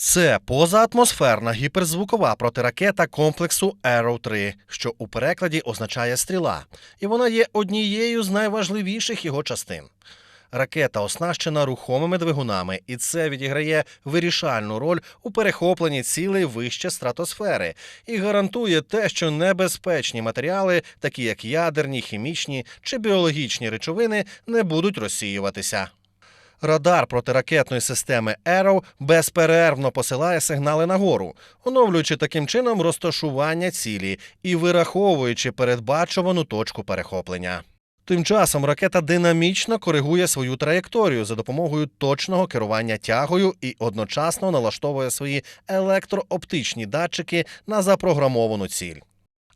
Це позаатмосферна гіперзвукова протиракета комплексу Arrow 3, що у перекладі означає стріла, і вона є однією з найважливіших його частин. Ракета оснащена рухомими двигунами, і це відіграє вирішальну роль у перехопленні цілей вище стратосфери і гарантує те, що небезпечні матеріали, такі як ядерні, хімічні чи біологічні речовини, не будуть розсіюватися. Радар протиракетної системи Arrow безперервно посилає сигнали нагору, оновлюючи таким чином розташування цілі і вираховуючи передбачувану точку перехоплення. Тим часом ракета динамічно коригує свою траєкторію за допомогою точного керування тягою і одночасно налаштовує свої електрооптичні датчики на запрограмовану ціль.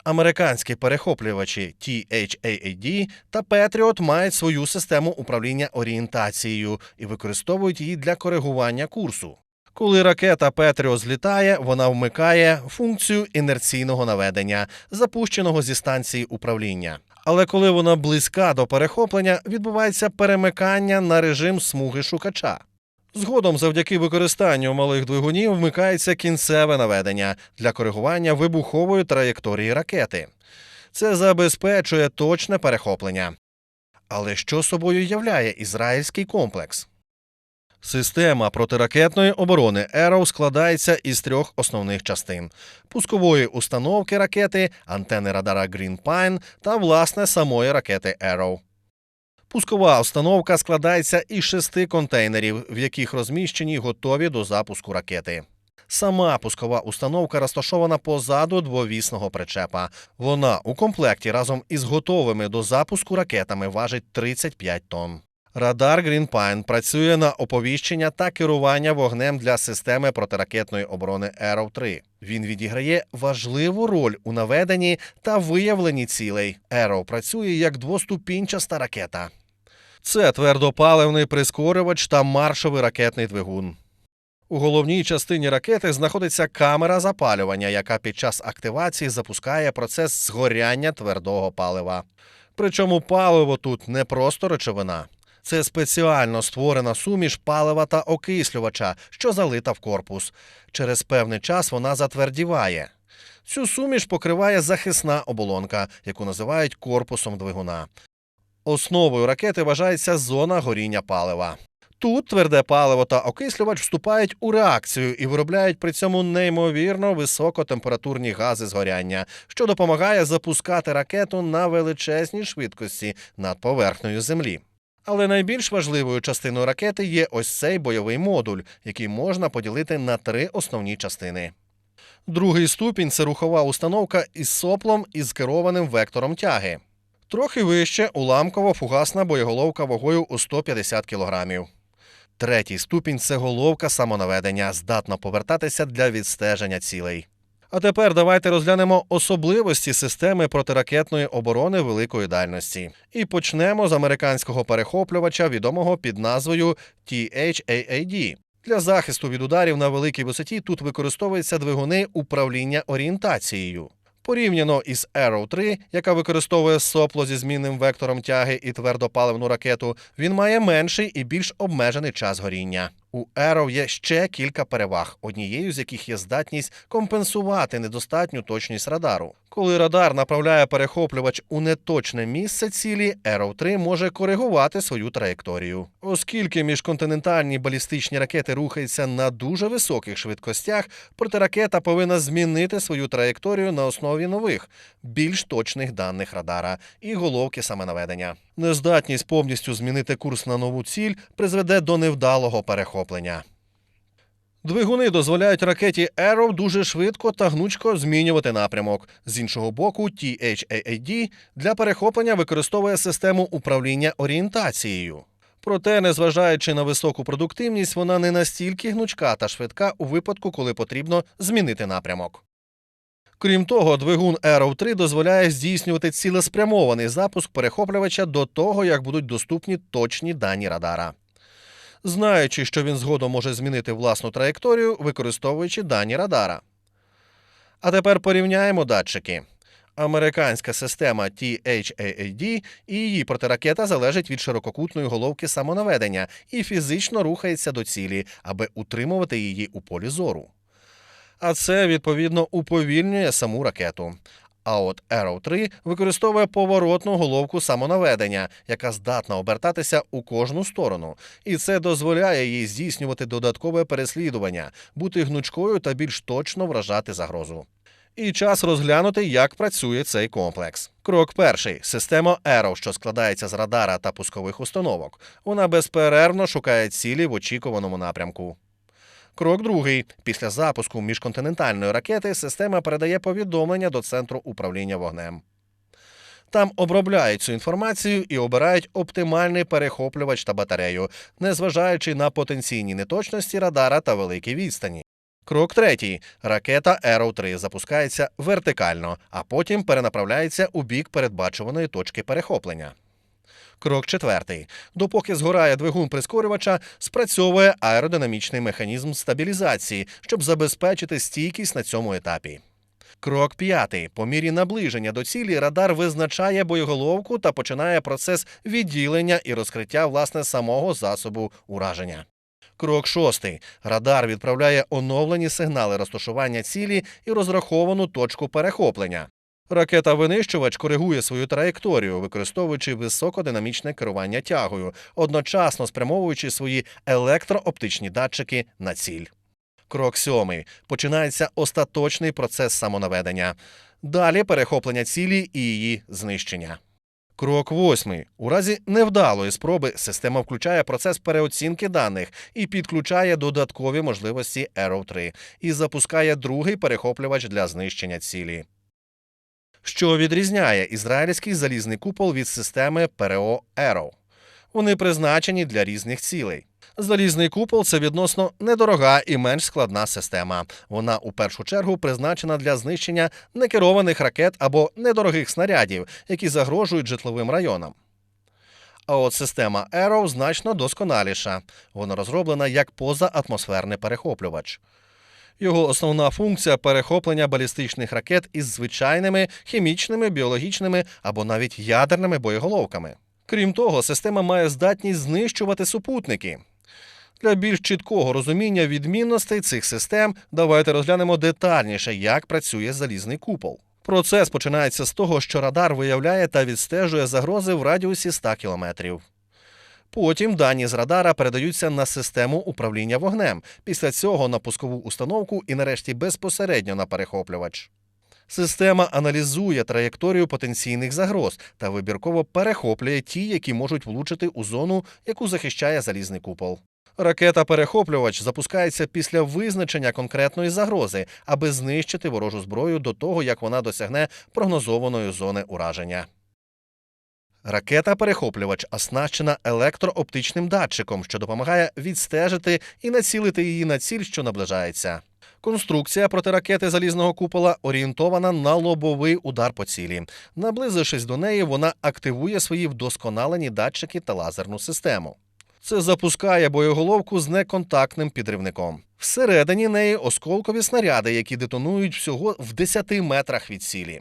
Американські перехоплювачі THAAD та Patriot мають свою систему управління орієнтацією і використовують її для коригування курсу. Коли ракета Петріо злітає, вона вмикає функцію інерційного наведення, запущеного зі станції управління. Але коли вона близька до перехоплення, відбувається перемикання на режим смуги шукача. Згодом, завдяки використанню малих двигунів, вмикається кінцеве наведення для коригування вибухової траєкторії ракети. Це забезпечує точне перехоплення. Але що собою являє ізраїльський комплекс? Система протиракетної оборони Arrow складається із трьох основних частин: пускової установки ракети, антени радара Green Pine та власне самої ракети Arrow. Пускова установка складається із шести контейнерів, в яких розміщені готові до запуску ракети. Сама пускова установка розташована позаду двовісного причепа. Вона у комплекті разом із готовими до запуску ракетами важить 35 тонн. Радар Green працює на оповіщення та керування вогнем для системи протиракетної оборони Arrow 3. Він відіграє важливу роль у наведенні та виявленні цілей. Arrow працює як двоступінчаста ракета. Це твердопаливний прискорювач та маршовий ракетний двигун. У головній частині ракети знаходиться камера запалювання, яка під час активації запускає процес згоряння твердого палива. Причому паливо тут не просто речовина. Це спеціально створена суміш палива та окислювача, що залита в корпус. Через певний час вона затвердіває. Цю суміш покриває захисна оболонка, яку називають корпусом двигуна. Основою ракети вважається зона горіння палива. Тут тверде паливо та окислювач вступають у реакцію і виробляють при цьому неймовірно високотемпературні гази згоряння, що допомагає запускати ракету на величезній швидкості над поверхнею Землі. Але найбільш важливою частиною ракети є ось цей бойовий модуль, який можна поділити на три основні частини. Другий ступінь це рухова установка із соплом і з керованим вектором тяги. Трохи вище уламково-фугасна боєголовка вагою у 150 кг. Третій ступінь це головка самонаведення, здатна повертатися для відстеження цілей. А тепер давайте розглянемо особливості системи протиракетної оборони великої дальності. І почнемо з американського перехоплювача, відомого під назвою THAAD. Для захисту від ударів на великій висоті тут використовуються двигуни управління орієнтацією. Порівняно із Arrow 3, яка використовує сопло зі змінним вектором тяги і твердопаливну ракету, він має менший і більш обмежений час горіння. У Arrow є ще кілька переваг, однією з яких є здатність компенсувати недостатню точність радару. Коли радар направляє перехоплювач у неточне місце цілі, Arrow 3 може коригувати свою траєкторію. Оскільки міжконтинентальні балістичні ракети рухаються на дуже високих швидкостях, протиракета повинна змінити свою траєкторію на основі нових, більш точних даних радара і головки самонаведення. Нездатність повністю змінити курс на нову ціль призведе до невдалого перехоплення. Двигуни дозволяють ракеті Arrow дуже швидко та гнучко змінювати напрямок. З іншого боку, THAAD для перехоплення використовує систему управління орієнтацією. Проте, незважаючи на високу продуктивність, вона не настільки гнучка та швидка у випадку, коли потрібно змінити напрямок. Крім того, двигун Arrow 3 дозволяє здійснювати цілеспрямований запуск перехоплювача до того, як будуть доступні точні дані радара. Знаючи, що він згодом може змінити власну траєкторію, використовуючи дані радара. А тепер порівняємо датчики. Американська система THAAD і її протиракета залежить від ширококутної головки самонаведення і фізично рухається до цілі, аби утримувати її у полі зору. А це відповідно уповільнює саму ракету. А от Arrow 3 використовує поворотну головку самонаведення, яка здатна обертатися у кожну сторону, і це дозволяє їй здійснювати додаткове переслідування, бути гнучкою та більш точно вражати загрозу. І час розглянути, як працює цей комплекс. Крок перший система Arrow, що складається з радара та пускових установок. Вона безперервно шукає цілі в очікуваному напрямку. Крок другий. Після запуску міжконтинентальної ракети система передає повідомлення до центру управління вогнем. Там обробляють цю інформацію і обирають оптимальний перехоплювач та батарею, незважаючи на потенційні неточності радара та великі відстані. Крок третій. Ракета Arrow 3 запускається вертикально, а потім перенаправляється у бік передбачуваної точки перехоплення. Крок четвертий. Допоки згорає двигун прискорювача, спрацьовує аеродинамічний механізм стабілізації, щоб забезпечити стійкість на цьому етапі. Крок п'ятий. По мірі наближення до цілі радар визначає боєголовку та починає процес відділення і розкриття власне самого засобу ураження. Крок шостий. Радар відправляє оновлені сигнали розташування цілі і розраховану точку перехоплення. Ракета-винищувач коригує свою траєкторію, використовуючи високодинамічне керування тягою, одночасно спрямовуючи свої електрооптичні датчики на ціль. Крок сьомий. Починається остаточний процес самонаведення. Далі перехоплення цілі і її знищення. Крок восьмий. У разі невдалої спроби система включає процес переоцінки даних і підключає додаткові можливості Arrow 3 і запускає другий перехоплювач для знищення цілі. Що відрізняє ізраїльський залізний купол від системи ПРО Arrow? Вони призначені для різних цілей. Залізний купол це відносно недорога і менш складна система. Вона у першу чергу призначена для знищення некерованих ракет або недорогих снарядів, які загрожують житловим районам. А от система Arrow значно досконаліша. Вона розроблена як позаатмосферний перехоплювач. Його основна функція перехоплення балістичних ракет із звичайними хімічними, біологічними або навіть ядерними боєголовками. Крім того, система має здатність знищувати супутники. Для більш чіткого розуміння відмінностей цих систем давайте розглянемо детальніше, як працює залізний купол. Процес починається з того, що радар виявляє та відстежує загрози в радіусі 100 кілометрів. Потім дані з радара передаються на систему управління вогнем, після цього на пускову установку і нарешті безпосередньо на перехоплювач. Система аналізує траєкторію потенційних загроз та вибірково перехоплює ті, які можуть влучити у зону, яку захищає залізний купол. Ракета-перехоплювач запускається після визначення конкретної загрози, аби знищити ворожу зброю до того, як вона досягне прогнозованої зони ураження. Ракета-перехоплювач оснащена електрооптичним датчиком, що допомагає відстежити і націлити її на ціль, що наближається. Конструкція протиракети залізного купола орієнтована на лобовий удар по цілі. Наблизившись до неї, вона активує свої вдосконалені датчики та лазерну систему. Це запускає боєголовку з неконтактним підривником. Всередині неї осколкові снаряди, які детонують всього в 10 метрах від цілі.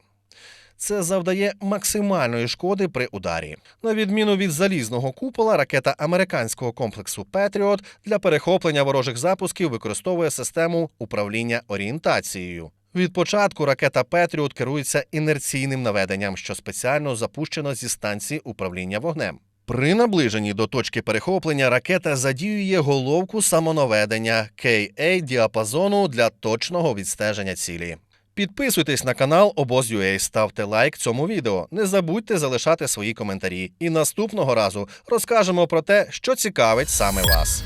Це завдає максимальної шкоди при ударі. На відміну від залізного купола, ракета американського комплексу Петріот для перехоплення ворожих запусків використовує систему управління орієнтацією. Від початку ракета Петріот керується інерційним наведенням, що спеціально запущено зі станції управління вогнем. При наближенні до точки перехоплення ракета задіює головку самонаведення KA діапазону для точного відстеження цілі. Підписуйтесь на канал Обоз.UA, ставте лайк цьому відео. Не забудьте залишати свої коментарі. І наступного разу розкажемо про те, що цікавить саме вас.